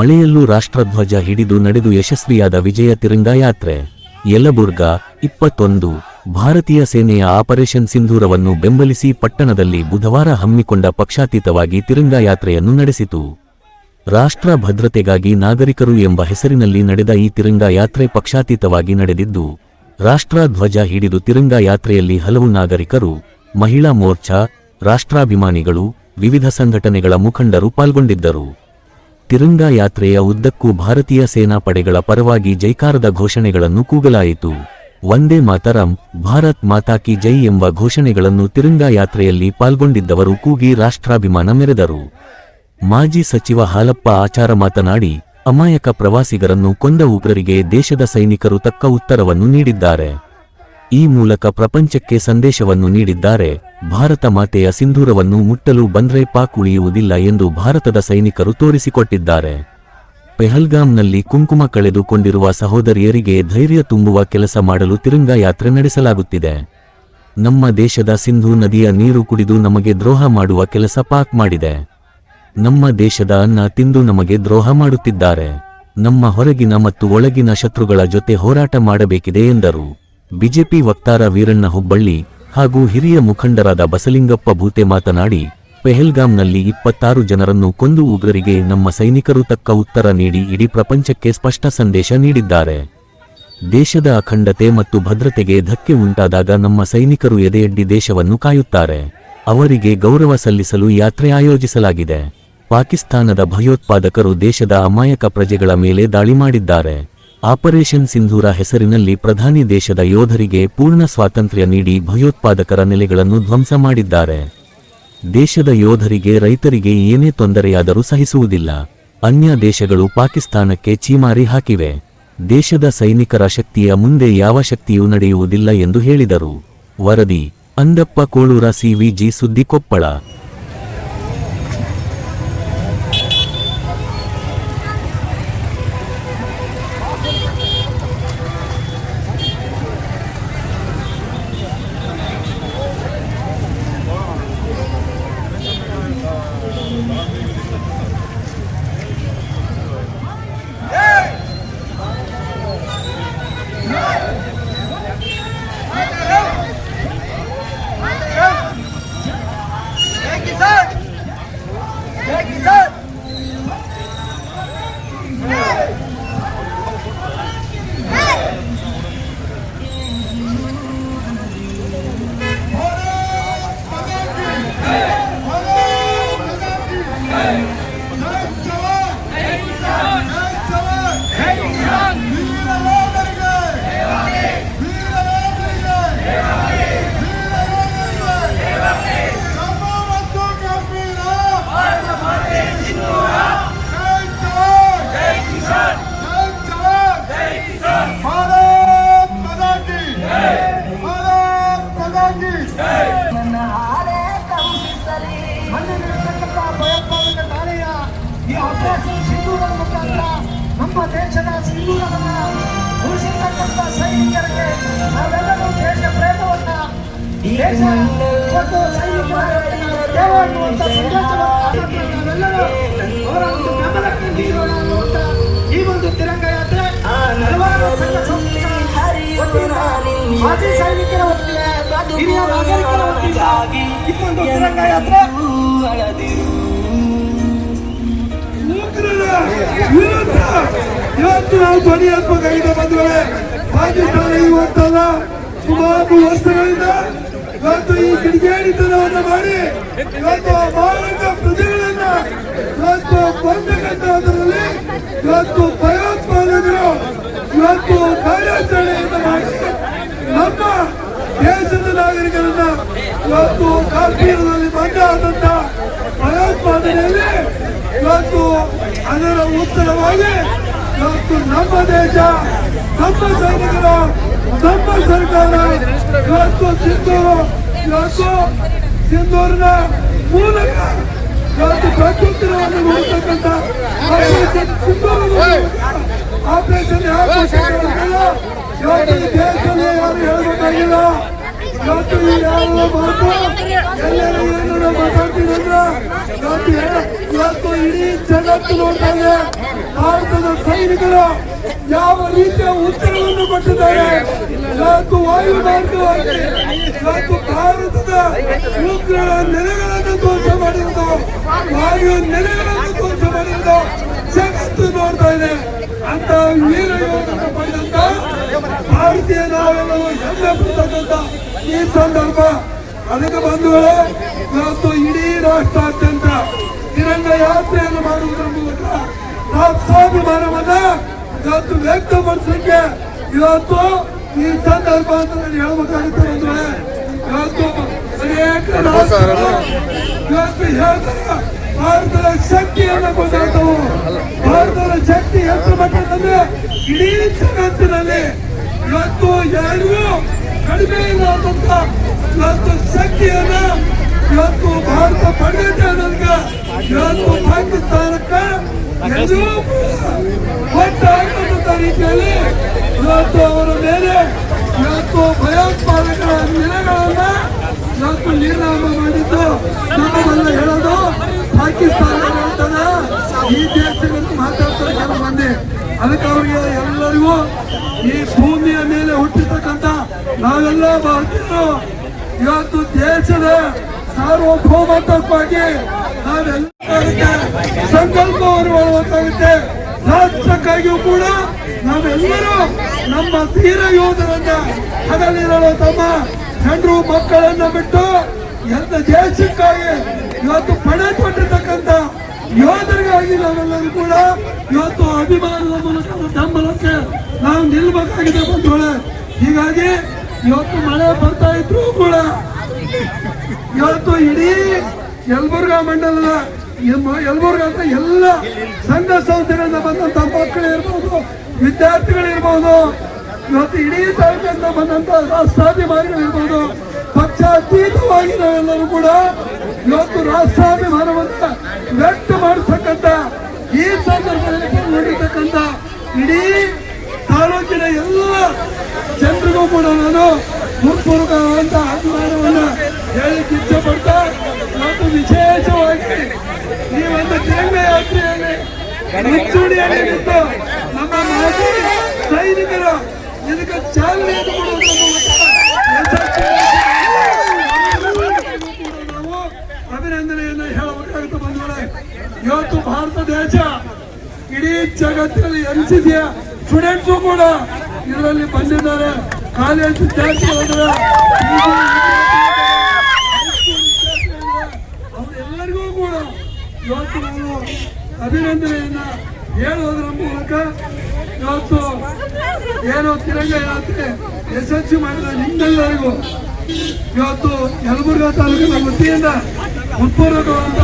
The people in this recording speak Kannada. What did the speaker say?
ಮಳೆಯಲ್ಲೂ ರಾಷ್ಟ್ರಧ್ವಜ ಹಿಡಿದು ನಡೆದು ಯಶಸ್ವಿಯಾದ ವಿಜಯ ತಿರಂಗ ಯಾತ್ರೆ ಯಲಬುರ್ಗ, ಇಪ್ಪತ್ತೊಂದು. ಭಾರತೀಯ ಸೇನೆಯ ಆಪರೇಷನ್ ಸಿಂಧೂರವನ್ನು ಬೆಂಬಲಿಸಿ ಪಟ್ಟಣದಲ್ಲಿ ಬುಧವಾರ ಹಮ್ಮಿಕೊಂಡ ಪಕ್ಷಾತೀತವಾಗಿ ತಿರಂಗ ಯಾತ್ರೆಯನ್ನು ನಡೆಸಿತು. ರಾಷ್ಟ್ರ ಭದ್ರತೆಗಾಗಿ ನಾಗರಿಕರು ಎಂಬ ಹೆಸರಿನಲ್ಲಿ ನಡೆದ ಈ ತಿರಂಗ ಯಾತ್ರೆ ಪಕ್ಷಾತೀತವಾಗಿ ನಡೆದಿದ್ದು ರಾಷ್ಟ್ರ ಧ್ವಜ ಹಿಡಿದು ತಿರಂಗ ಯಾತ್ರೆಯಲ್ಲಿ ಹಲವು ನಾಗರಿಕರು, ಮಹಿಳಾ ಮೋರ್ಚಾ, ರಾಷ್ಟ್ರಾಭಿಮಾನಿಗಳು, ವಿವಿಧ ಸಂಘಟನೆಗಳ ಮುಖಂಡರು ಪಾಲ್ಗೊಂಡಿದ್ದರು. ತಿರಂಗ ಯಾತ್ರೆಯ ಉದ್ದಕ್ಕೂ ಭಾರತೀಯ ಸೇನಾ ಪಡೆಗಳ ಪರವಾಗಿ ಜೈಕಾರದ ಘೋಷಣೆಗಳನ್ನು ಕೂಗಲಾಯಿತು. ವಂದೇ ಮಾತರಂ, ಭಾರತ್ ಮಾತಾ ಕಿ ಜೈ ಎಂಬ ಘೋಷಣೆಗಳನ್ನು ತಿರಂಗ ಯಾತ್ರೆಯಲ್ಲಿ ಪಾಲ್ಗೊಂಡಿದ್ದವರು ಕೂಗಿ ರಾಷ್ಟ್ರಾಭಿಮಾನ ಮೆರೆದರು. ಮಾಜಿ ಸಚಿವ ಹಾಲಪ್ಪ ಆಚಾರ ಮಾತನಾಡಿ, ಅಮಾಯಕ ಪ್ರವಾಸಿಗರನ್ನು ಕೊಂದ ಉಗ್ರರಿಗೆ ದೇಶದ ಸೈನಿಕರು ತಕ್ಕ ಉತ್ತರವನ್ನು ನೀಡಿದ್ದಾರೆ. ಈ ಮೂಲಕ ಪ್ರಪಂಚಕ್ಕೆ ಸಂದೇಶವನ್ನು ನೀಡಿದ್ದಾರೆ. ಭಾರತ ಮಾತೆಯ ಸಿಂಧೂರವನ್ನು ಮುಟ್ಟಲು ಬಂದ್ರೆ ಪಾಕ್ ಉಳಿಯುವುದಿಲ್ಲ ಎಂದು ಭಾರತದ ಸೈನಿಕರು ತೋರಿಸಿಕೊಟ್ಟಿದ್ದಾರೆ. ಪೆಹಲ್ಗಾಂನಲ್ಲಿ ಕುಂಕುಮ ಕಳೆದುಕೊಂಡಿರುವ ಸಹೋದರಿಯರಿಗೆ ಧೈರ್ಯ ತುಂಬುವ ಕೆಲಸ ಮಾಡಲು ತಿರಂಗ ಯಾತ್ರೆ ನಡೆಸಲಾಗುತ್ತಿದೆ. ನಮ್ಮ ದೇಶದ ಸಿಂಧೂ ನದಿಯ ನೀರು ಕುಡಿದು ನಮಗೆ ದ್ರೋಹ ಮಾಡುವ ಕೆಲಸ ಪಾಕ್ ಮಾಡಿದೆ. ನಮ್ಮ ದೇಶದ ಅನ್ನ ತಿಂದು ನಮಗೆ ದ್ರೋಹ ಮಾಡುತ್ತಿದ್ದಾರೆ. ನಮ್ಮ ಹೊರಗಿನ ಮತ್ತು ಒಳಗಿನ ಶತ್ರುಗಳ ಜೊತೆ ಹೋರಾಟ ಮಾಡಬೇಕಿದೆ ಎಂದರು. ಬಿಜೆಪಿ ವಕ್ತಾರ ವೀರಣ್ಣ ಹುಬ್ಬಳ್ಳಿ ಹಾಗೂ ಹಿರಿಯ ಮುಖಂಡರಾದ ಬಸಲಿಂಗಪ್ಪ ಭೂತೆ ಮಾತನಾಡಿ, ಪೆಹಲ್ಗಾಂನಲ್ಲಿ ಇಪ್ಪತ್ತಾರು ಜನರನ್ನು ಕೊಂದು ಉಗ್ರರಿಗೆ ನಮ್ಮ ಸೈನಿಕರು ತಕ್ಕ ಉತ್ತರ ನೀಡಿ ಇಡೀ ಪ್ರಪಂಚಕ್ಕೆ ಸ್ಪಷ್ಟ ಸಂದೇಶ ನೀಡಿದ್ದಾರೆ. ದೇಶದ ಅಖಂಡತೆ ಮತ್ತು ಭದ್ರತೆಗೆ ಧಕ್ಕೆ ಉಂಟಾದಾಗ ನಮ್ಮ ಸೈನಿಕರು ಎದೆಯಡ್ಡಿ ದೇಶವನ್ನು ಕಾಯುತ್ತಾರೆ. ಅವರಿಗೆ ಗೌರವ ಸಲ್ಲಿಸಲು ಯಾತ್ರೆ ಆಯೋಜಿಸಲಾಗಿದೆ. ಪಾಕಿಸ್ತಾನದ ಭಯೋತ್ಪಾದಕರು ದೇಶದ ಅಮಾಯಕ ಪ್ರಜೆಗಳ ಮೇಲೆ ದಾಳಿ ಮಾಡಿದ್ದಾರೆ. ಆಪರೇಷನ್ ಸಿಂಧೂರ ಹೆಸರಿನಲ್ಲಿ ಪ್ರಧಾನಿ ದೇಶದ ಯೋಧರಿಗೆ ಪೂರ್ಣ ಸ್ವಾತಂತ್ರ್ಯ ನೀಡಿ ಭಯೋತ್ಪಾದಕರ ನೆಲೆಗಳನ್ನು ಧ್ವಂಸ ಮಾಡಿದ್ದಾರೆ. ದೇಶದ ಯೋಧರಿಗೆ ರೈತರಿಗೆ ಏನೇ ತೊಂದರೆಯಾದರೂ ಸಹಿಸುವುದಿಲ್ಲ. ಅನ್ಯ ದೇಶಗಳು ಪಾಕಿಸ್ತಾನಕ್ಕೆ ಚೀಮಾರಿ ಹಾಕಿವೆ. ದೇಶದ ಸೈನಿಕರ ಶಕ್ತಿಯ ಮುಂದೆ ಯಾವ ಶಕ್ತಿಯೂ ನಡೆಯುವುದಿಲ್ಲ ಎಂದು ಹೇಳಿದರು. ವರದಿ, ಅಂದಪ್ಪ ಕೋಳೂರ ಸಿವಿಜಿ ಸುದ್ದಿ ಕೊಪ್ಪಳ. ಸಿಂಧೂರವನ್ನ ಉಳಿಸಿರ್ತಕ್ಕಂಥ ಸೈನಿಕರಿಗೆ ನಾವೆಲ್ಲರೂ ದೇಶ ನಾವೆಲ್ಲರೂ ಈ ಒಂದು ತಿರಂಗ ಯಾತ್ರೆ ಹಲವಾರು ಮಾಜಿ ಸೈನಿಕರ ಹಿರಿಯ ನಾಗರಿಕರ ಈ ಒಂದು ತಿರಂಗ ಯಾತ್ರೆ ವಿರುದ್ಧ ಇವತ್ತು ನಾವು ಧ್ವನಿ ಎತ್ತಬೇಕಾಗಿದೆ ಬಂಧುಗಳೇ ಪಾಕಿಸ್ತಾನ ಇವತ್ತಲ್ಲ ಸುಮಾರು ವರ್ಷಗಳಿಂದ ಇವತ್ತು ಈ ಕಿಡಿಗೇಡಿತನವನ್ನು ಮಾಡಿ ಇವತ್ತು ಮಾರಕ ಪ್ರಜೆಗಳನ್ನ ಇವತ್ತು ಕೊಂದಕ್ಕಂತಹದ್ರಲ್ಲಿ ಇವತ್ತು ಭಯೋತ್ಪಾದಕರು ಇವತ್ತು ಕಾರ್ಯಾಚರಣೆಯನ್ನು ಮಾಡಿ ನಮ್ಮ ದೇಶದ ನಾಗರಿಕರನ್ನ ಇವತ್ತು ಕಾಶ್ಮೀರದಲ್ಲಿ ಬಂದ ಆದಂತ ಭಯೋತ್ಪಾದನೆಯಲ್ಲಿ ಇವತ್ತು ಅದರ ಉತ್ತರವಾಗಿ ಇವತ್ತು ನಮ್ಮ ದೇಶ, ನಮ್ಮ ಸೈನಿಕರು, ನಮ್ಮ ಸರ್ಕಾರ ಇವತ್ತು ಸಿಂಧೂರು, ಇವತ್ತು ಸಿಂಧೂರಿನ ಮೂಲಕ ಇವತ್ತು ಪ್ರತ್ಯುತ್ತರವನ್ನು ನೋಡ್ತಕ್ಕಂಥ ಆಪರೇಷನ್ ಸಿಂಧೂರು ಆಪರೇಷನ್ ಯಾವ ಇವತ್ತು ದೇಶದಲ್ಲಿ ಯಾರು ಹೇಳಬೇಕಾಗಿಲ್ಲ. ಇವತ್ತು ಯಾವ ಮಾತು ಎಲ್ಲರೂ ಏನಾರ ಇವತ್ತು ಇಡೀ ಜಗತ್ತು ನೋಡ್ತಾ ಇದೆ ಭಾರತದ ಸೈನಿಕರು ಯಾವ ರೀತಿಯ ಉತ್ತರವನ್ನು ಕೊಟ್ಟಿದ್ದಾರೆ ಇವತ್ತು ವಾಯು ಮಾರ್ಗವಾಗಿ ಇವತ್ತು ಭಾರತದ ಉಗ್ರರ ನೆಲೆಗಳನ್ನು ಧ್ವಂಸ ಮಾಡಿರುವುದು ವಾಯು ನೆಲೆಗಳನ್ನು ಧ್ವಂಸ ಮಾಡಿರುವುದು ಜಗತ್ತು ನೋಡ್ತಾ ಇದೆ. ಅಂತ ವೀರ ಯೋಧನ ಪಡೆದಂತ ಭಾರತೀಯ ನಾವೆಲ್ಲರೂ ಹೆಮ್ಮೆ ಪಡ್ತಕ್ಕಂಥ ಈ ಸಂದರ್ಭ. ಅದಕ್ಕೆ ಬಂಧುಗಳೇ ಇವತ್ತು ಇಡೀ ರಾಷ್ಟ್ರಾದ್ಯಂತ ತಿರಂಗ ಯಾತ್ರೆಯನ್ನು ಮಾಡುವುದರ ಮೂಲಕ ರಾಷ್ಟ್ರಾಭಿಮಾನವನ್ನ ಇವತ್ತು ವ್ಯಕ್ತಪಡಿಸಲಿಕ್ಕೆ ಇವತ್ತು ಈ ಸಂದರ್ಭ ಅಂತ ನಾನು ಹೇಳ್ಬೇಕಾಗುತ್ತೆ ಬಂಧುಗಳೇ. ಇವತ್ತು ಅನೇಕ ಇವತ್ತು ಹೇಳ್ತಾರೆ. ಭಾರತದ ಶಕ್ತಿಯನ್ನು ಕೊಂಡಾಡ್ತವು ಭಾರತದ ಶಕ್ತಿ ಎಷ್ಟು ಮಟ್ಟದಂದ್ರೆ ಇಡೀ ಜಗತ್ತಿನಲ್ಲಿ ಇವತ್ತು ಯಾರಿಗೂ ಕಡಿಮೆ ಇಲ್ಲದಂತ ಇವತ್ತು ಶಕ್ತಿಯನ್ನ ಇವತ್ತು ಭಾರತ ಪಡೆಯುತ್ತೆ ಅನ್ನೋದಕ್ಕೆ ಇವತ್ತು ಪಾಕಿಸ್ತಾನಕ್ಕೆ ಎಲ್ಲೂ ರೀತಿಯಲ್ಲಿ ಇವತ್ತು ಅವರ ಮೇಲೆ ಇವತ್ತು ಭಯೋತ್ಪಾದಕರ ನೆಲೆಗಳನ್ನ ಇವತ್ತು ನಿರ್ನಾಮ ಮಾಡಿದ್ದು ನಮ್ಮಲ್ಲ ಹೇಳೋದು. ಪಾಕಿಸ್ತಾನ ಈ ದೇಶದಲ್ಲಿ ಮಾತಾಡ್ತಾರೆ ಕೆಲವು ಮಂದಿ ಅದಕ್ಕೆ ಅವರಿಗೆ ಎಲ್ಲರಿಗೂ ಈ ಭೂಮಿಯ ಮೇಲೆ ಹುಟ್ಟಿರ್ತಕ್ಕಂಥ ನಾವೆಲ್ಲ ಭಾರತೀಯರು, ಇವತ್ತು ದೇಶದ ಸಾರ್ವಭೌಮತ್ವಕ್ಕಾಗಿ ನಾವೆಲ್ಲ ಸಂಕಲ್ಪವನ್ನು ಮಾಡುವಂತಾಗುತ್ತೆ ರಾಷ್ಟ್ರಕ್ಕಾಗಿಯೂ ಕೂಡ ನಾವೆಲ್ಲರೂ ನಮ್ಮ ಧೀರ ಯೋಧರನ್ನ ಹಗಲಿರಲು ತಮ್ಮ ಜನರು ಮಕ್ಕಳನ್ನ ಬಿಟ್ಟು ಎಲ್ಲ ದೇಶಕ್ಕಾಗಿ ಇವತ್ತು ಪಣ ಕೊಟ್ಟಿರ್ತಕ್ಕಂಥ ಯೋಧರಿಗಾಗಿ ನಾವೆಲ್ಲರೂ ಕೂಡ ಇವತ್ತು ಅಭಿಮಾನದ ಮೂಲಕ ಬೆಂಬಲಕ್ಕೆ ನಾವು ನಿಲ್ಬೇಕಾಗಿದೆ ಬಂಧುಗಳೇ. ಹೀಗಾಗಿ ಇವತ್ತು ಮಳೆ ಬರ್ತಾ ಇದ್ರು ಕೂಡ ಇವತ್ತು ಇಡೀ ಯಲಬುರ್ಗಾ ಮಂಡಲದ ಯಲಬುರ್ಗಾ ಅಂತ ಎಲ್ಲ ಸಂಘ ಸಂಸ್ಥೆಗಳಿಂದ ಬಂದಂತ ಮಕ್ಕಳು ಇರ್ಬೋದು ವಿದ್ಯಾರ್ಥಿಗಳಿರ್ಬೋದು, ಇವತ್ತು ಇಡೀ ತಾಲೂಕಿಂದ ಬಂದಂತ ಇರ್ಬೋದು ಪಕ್ಷಾತೀತವಾಗಿ ನಾವೆಲ್ಲರೂ ಕೂಡ ಇವತ್ತು ರಾಷ್ಟ್ರಾಭಿಮಾನವನ್ನ ವ್ಯಕ್ತ ಮಾಡತಕ್ಕಂತ ಈ ಸಂದರ್ಭದಲ್ಲಿ ನಡೀತಕ್ಕಂತ ಇಡೀ ತಾಲೂಕಿನ ಎಲ್ಲ ಜನರಿಗೂ ಕೂಡ ನಾನು ಹೃತ್ಪೂರ್ವಕವಾದಂತ ಅಭಿಮಾನವನ್ನ ಹೇಳಕ್ಕೆ ಇಚ್ಛೆ ಮತ್ತು ವಿಶೇಷವಾಗಿ ಈ ಒಂದು ತಿರಂಗ ಯಾತ್ರೆಯಲ್ಲಿ ಮುಚ್ಚುಡಿಯಲ್ಲಿ ನಿಂತು ನಮ್ಮ ಮಾಜಿ ಸೈನಿಕರು ಇದಕ್ಕೆ ಚಾಲನೆ ಕೊಡುವುದರ ಮೂಲಕ ಯಶಸ್ವಿಯಾಗಿ ನಾವು ಅಭಿನಂದನೆಯನ್ನು ಹೇಳಬೇಕಾಗುತ್ತೆ ಬಂಧುಗಳೇ ಇವತ್ತು ಭಾರತ ದೇಶ ಇಡೀ ಜಗತ್ತಿನಲ್ಲಿ ಎನ್ ಸಿ ಸಿಯ ಸ್ಟೂಡೆಂಟ್ಸು ಕೂಡ ಇದರಲ್ಲಿ ಬಂದಿದ್ದಾರೆ. ಕಾಲೇಜ್ ವಿದ್ಯಾರ್ಥಿಗಳಿದ್ದಾರೆ ಅವರೆಲ್ಲರಿಗೂ ಕೂಡ ಇವತ್ತು ನಾವು ಅಭಿನಂದನೆಯನ್ನ ಹೇಳುವುದರ ಮೂಲಕ ಇವತ್ತು ಏನೋ ತಿರಂಗ ಯಾತ್ರೆ ಯಶಸ್ವಿ ಮಾಡಿದ ನಿಮ್ಮೆಲ್ಲರಿಗೂ ಇವತ್ತು ಯಲಬುರ್ಗಾ ತಾಲೂಕಿನ ವತಿಯಿಂದ we'll put